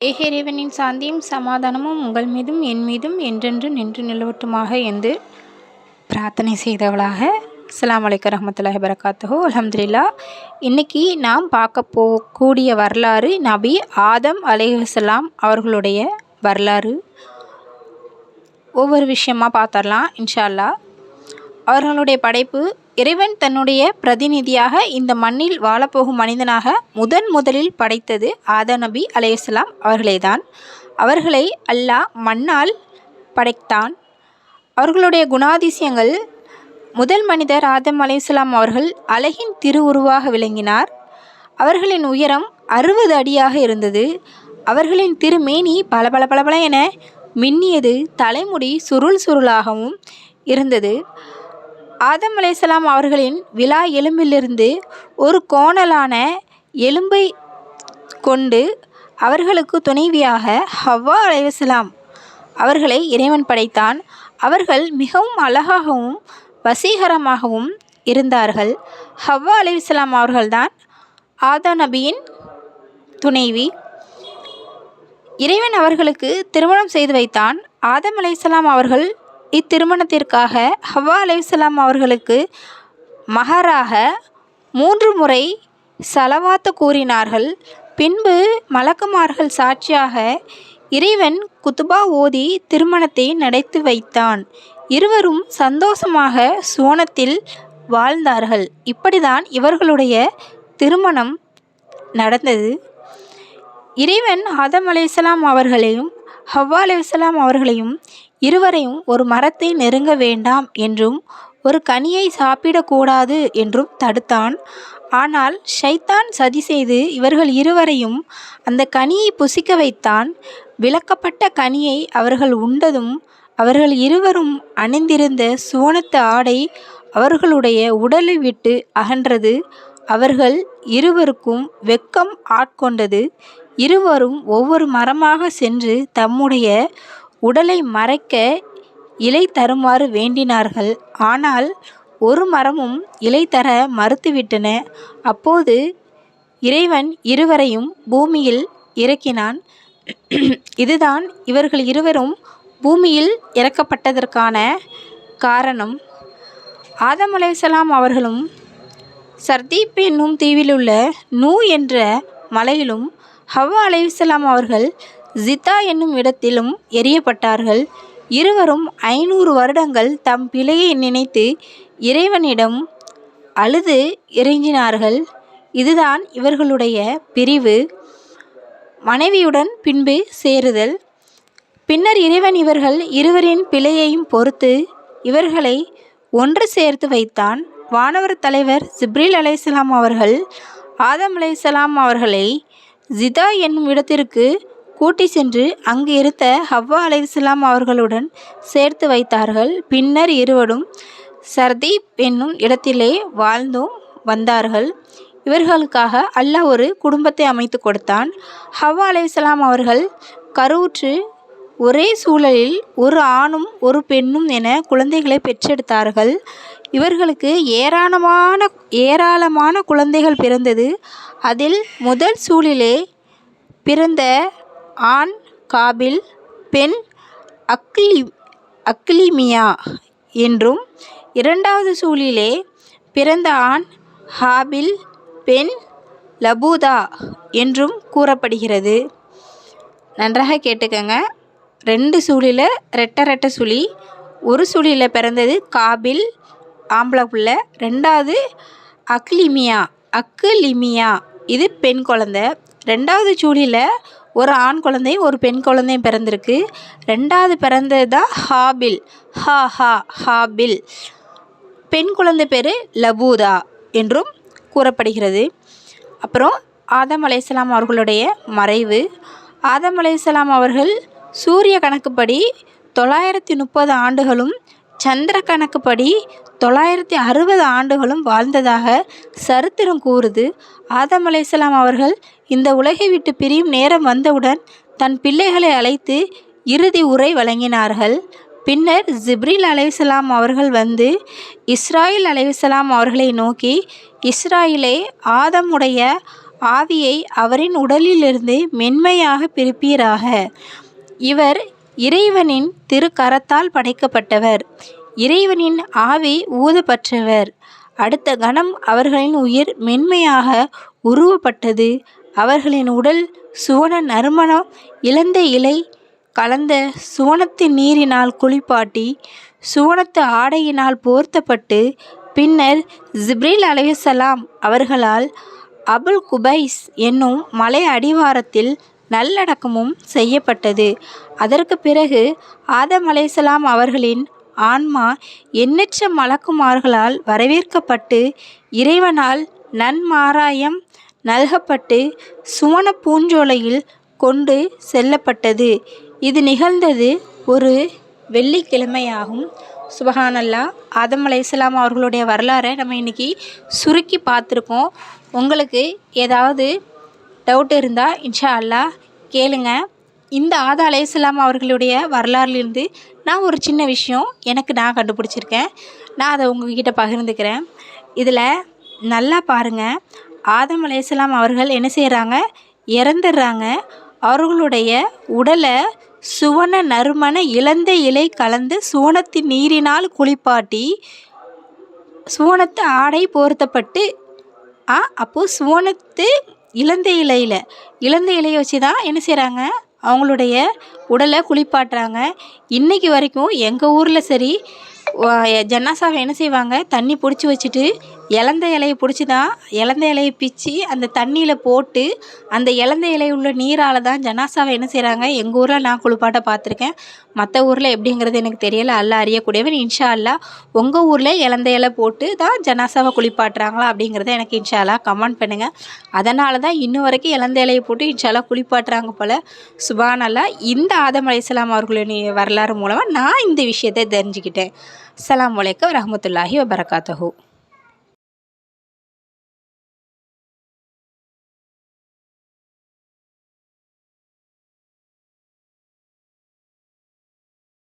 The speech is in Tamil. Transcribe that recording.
ஏக இறைவனின் சாந்தியும் சமாதானமும் உங்கள் மீதும் என் மீதும் என்றென்று நின்று நிலவட்டுமாக என்று பிரார்த்தனை செய்தவளாக அஸ்லாம் வலைக்கம் ரஹமத்துல்லாஹி வரகாத்துஹு அலமதுல்லா இன்னைக்கு நாம் பார்க்க போகக்கூடிய வரலாறு நபி ஆதம் அலைஹிஸ்ஸலாம் அவர்களுடைய வரலாறு. ஒவ்வொரு விஷயமாக பார்த்துடலாம் இன்ஷா அல்லாஹ் அவர்களுடைய படைப்பு இறைவன் தன்னுடைய பிரதிநிதியாக இந்த மண்ணில் வாழப்போகும் மனிதனாக முதன் முதலில் படைத்தது ஆதா நபி அலைஹிஸ்ஸலாம் அவர்களேதான். அவர்களை அல்லாஹ் மண்ணால் படைத்தான். அவர்களுடைய குணாதிசயங்கள் முதல் மனிதர் ஆதம் அலைஹிஸ்ஸலாம் அவர்கள் அழகின் திருவுருவாக விளங்கினார். அவர்களின் உயரம் அறுபது அடியாக இருந்தது. அவர்களின் திருமேனி பளபள பளபள என மின்னியது தலைமுடி சுருள் சுருளாகவும் இருந்தது. ஆதம் அலைசலாம் அவர்களின் விழா எலும்பிலிருந்து ஒரு கோணலான எலும்பை கொண்டு அவர்களுக்கு துணைவியாக ஹவ்வா அலைவசலாம் அவர்களை இறைவன் படைத்தான். அவர்கள் மிகவும் அழகாகவும் வசீகரமாகவும் இருந்தார்கள். ஹவ்வா அலைஹிஸ்ஸலாம் அவர்கள்தான் ஆதா நபியின் துணைவி. இறைவன் அவர்களுக்கு திருமணம் செய்து வைத்தான். ஆதம் அலைசலாம் அவர்கள் இத்திருமணத்திற்காக ஹவ்வா அலைஹிஸ்ஸலாம் அவர்களுக்கு மகராக மூன்று முறை சலவாத்து கூறினார்கள். பின்பு மலக்குமார்கள் சாட்சியாக இறைவன் குத்துபா ஓதி திருமணத்தை நடத்தி வைத்தான். இருவரும் சந்தோஷமாக சோனத்தில் வாழ்ந்தார்கள். இப்படிதான் இவர்களுடைய திருமணம் நடந்தது. இறைவன் ஆதம் அலைஹிஸ்ஸலாம் அவர்களையும் ஹவ்வா அலைஹிஸ்ஸலாம் அவர்களையும் இருவரையும் ஒரு மரத்தை நெருங்க வேண்டாம் என்றும் ஒரு கனியை சாப்பிடக்கூடாது என்றும் தடுத்தான். ஆனால் ஷைத்தான் சதி செய்து இவர்கள் இருவரையும் அந்த கனியை புசிக்க வைத்தான். விளக்கப்பட்ட கனியை அவர்கள் உண்டதும் அவர்கள் இருவரும் அணிந்திருந்த சுவனத்து ஆடை அவர்களுடைய உடலை விட்டு அகன்றது. அவர்கள் இருவருக்கும் வெட்கம் ஆட்கொண்டது. இருவரும் ஒவ்வொரு மரமாக சென்று தம்முடைய உடலை மறைக்க இலை தருமாறு வேண்டினார்கள். ஆனால் ஒரு மரமும் இலை தர மறுத்துவிட்டன. அப்போது இறைவன் இருவரையும் பூமியில் இறக்கினான். இதுதான் இவர்கள் இருவரும் பூமியில் இறக்கப்பட்டதற்கான காரணம். ஆதம் அலைசலாம் அவர்களும் சர்தீப் என்னும் தீவிலுள்ள நூ என்ற மலையிலும் ஹவ்வா அலைவிசலாம் அவர்கள் ஜித்தா என்னும் இடத்திலும் எரியப்பட்டார்கள் இருவரும் ஐநூறு வருடங்கள் தம் பிழையை நினைத்து இறைவனிடம் அழுது இறைஞ்சினார்கள் இதுதான் இவர்களுடைய பிரிவு. மனைவியுடன் பின்பு சேருதல். பின்னர் இறைவன் இவர்கள் இருவரின் பிழையையும் பொறுத்து இவர்களை ஒன்று சேர்த்து வைத்தான். வானவர் தலைவர் ஜிப்ரில் அலைசலாம் அவர்கள் ஆதம் அலைசலாம் அவர்களை ஜிதா என்னும் இடத்திற்கு கூட்டி சென்று அங்கு இருந்த ஹவ்வா அலைவிஸ்லாம் அவர்களுடன் சேர்த்து வைத்தார்கள். பின்னர் இருவரும் சர்தீப் என்னும் இடத்திலே வாழ்ந்தும் வந்தார்கள். இவர்களுக்காக அல்லாஹ் ஒரு குடும்பத்தை அமைத்து கொடுத்தான். ஹவ்வா அலைவிஸ்லாம் அவர்கள் கருவுற்று ஒரே சூழலில் ஒரு ஆணும் ஒரு பெண்ணும் என குழந்தைகளை பெற்றெடுத்தார்கள். இவர்களுக்கு ஏராளமான ஏராளமான குழந்தைகள் பிறந்தது. அதில் முதல் சூழிலே பிறந்த ஆண் காபில் பெண் அக்லி அக்லிமியா என்றும் இரண்டாவது சூழிலே பிறந்த ஆண் ஹாபில் பெண் லபூதா என்றும் கூறப்படுகிறது. நன்றாக கேட்டுக்கங்க. ரெண்டு சூழில் ரெட்டை ரெட்டை சுழி ஒரு சுழியில் பிறந்தது காபில் ஆம்பளை பிள்ளை. ரெண்டாவது அக்லிமியா. அக்குலிமியா இது பெண் குழந்த. ரெண்டாவது சூழியில் ஒரு ஆண் குழந்தையும் ஒரு பெண் குழந்தையும் பிறந்திருக்கு. ரெண்டாவது பிறந்தது தான் ஹாபில். ஹா ஹா ஹாபில். பெண் குழந்தை பேர் லபூதா என்றும் கூறப்படுகிறது. அப்புறம் ஆதம் அலைஹிஸ்ஸலாம் அவர்களுடைய மறைவு. ஆதம் அலைஹிஸ்ஸலாம் அவர்கள் சூரிய கணக்குப்படி தொள்ளாயிரத்தி முப்பது ஆண்டுகளும் சந்திர கணக்குப்படி தொள்ளாயிரத்தி அறுபது ஆண்டுகளும் வாழ்ந்ததாக சரித்திரம் கூறுது. ஆதம் அலைஹிஸ்ஸலாம் அவர்கள் இந்த உலகை விட்டு பிரியும் நேரம் வந்தவுடன் தன் பிள்ளைகளை அழைத்து இறுதி உரை வழங்கினார்கள். பின்னர் ஜிப்ரில் அலைஹிஸ்ஸலாம் அவர்கள் வந்து இஸ்ராயில் அலைஹிஸ்ஸலாம் அவர்களை நோக்கி இஸ்ராயிலே ஆதமுடைய ஆவியை அவரின் உடலிலிருந்து மென்மையாக பிரிப்பீராக. இவர் இறைவனின் திருக்கரத்தால் படைக்கப்பட்டவர். இறைவனின் ஆவி ஊதப்பற்றவர் அடுத்த கணம் அவர்களின் உயிர் மென்மையாக உருவப்பட்டது. அவர்களின் உடல் சுவன நறுமணம் இழந்த இலை கலந்த சுவனத்து நீரினால் குளிப்பாட்டி சுவனத்து ஆடையினால் போர்த்தப்பட்டு பின்னர் ஜிப்ரில் அலைஹிஸ்ஸலாம் அவர்களால் அபுல் குபைஸ் என்னும் மலை அடிவாரத்தில் நல்லடக்கமும் செய்யப்பட்டது. அதற்கு பிறகு ஆதம் அலைசலாம் அவர்களின் ஆன்மா எண்ணற்ற மலக்குமார்களால் வரவேற்கப்பட்டு இறைவனால் நன்மாராயம் நல்கப்பட்டு சுவன பூஞ்சோலையில் கொண்டு செல்லப்பட்டது. இது நிகழ்ந்தது ஒரு வெள்ளிக்கிழமையாகும். சுபஹானல்லா ஆதம் அலைசலாம் அவர்களுடைய வரலாறை நம்ம இன்றைக்கி சுருக்கி பார்த்துருக்கோம் உங்களுக்கு ஏதாவது டவுட் இருந்தால் இன்ஷா அல்லாஹ் கேளுங்க. இந்த ஆதா அலையாம் அவர்களுடைய வரலாறுலேருந்து நான் ஒரு சின்ன விஷயம் எனக்கு நான் கண்டுபிடிச்சிருக்கேன். நான் அதை உங்ககிட்ட பகிர்ந்துக்கிறேன். இதில் நல்லா பாருங்கள் ஆதம் அலையாம் அவர்கள் என்ன செய்கிறாங்க இறந்துடுறாங்க. அவர்களுடைய உடலை சுவன நறுமண இழந்த இலை கலந்து சுவனத்தின் நீரினால் குளிப்பாட்டி சுவனத்து ஆடை போர்த்தப்பட்டு ஆ அப்போது சுவனத்து இழந்த இலையில். இழந்த இலையை வச்சு தான் என்ன செய்கிறாங்க அவங்களுடைய உடலை குளிப்பாட்டுறாங்க. இன்றைக்கி வரைக்கும் எங்கள் ஊரில் சரி ஜன்னாசாவை என்ன செய்வாங்க? தண்ணி பிடிச்சி வச்சுட்டு இலந்த இலையை பிடிச்சி தான் இலந்த இலையை பிச்சு அந்த தண்ணியில் போட்டு அந்த இலந்த இலை உள்ள நீரால் தான் ஜனாசாவை என்ன செய்கிறாங்க எங்கள் ஊரில் நான் குளிப்பாட்ட பார்த்துருக்கேன் மற்ற ஊரில் எப்படிங்கிறது எனக்கு தெரியலை. அல்லா அறியக்கூடியவன் இன்ஷா அல்லா உங்கள் ஊரில் இலந்த இலை போட்டு தான் ஜனாசாவை குளிப்பாட்டுறாங்களா அப்படிங்கிறத எனக்கு இன்ஷா அல்லா கமெண்ட் பண்ணுங்கள் அதனால தான் இன்னும் வரைக்கும் இலந்த இலையை போட்டு இன்ஷா குளிப்பாட்டுறாங்க போல். சுபானல்லா இந்த ஆதம் அலையாம் அவர்களின் வரலாறு மூலமாக நான் இந்த விஷயத்தை தெரிஞ்சுக்கிட்டேன். அஸ்ஸலாமு வலைக்கம் ரஹமத்துல்லாஹி வபரகாத்தஹூ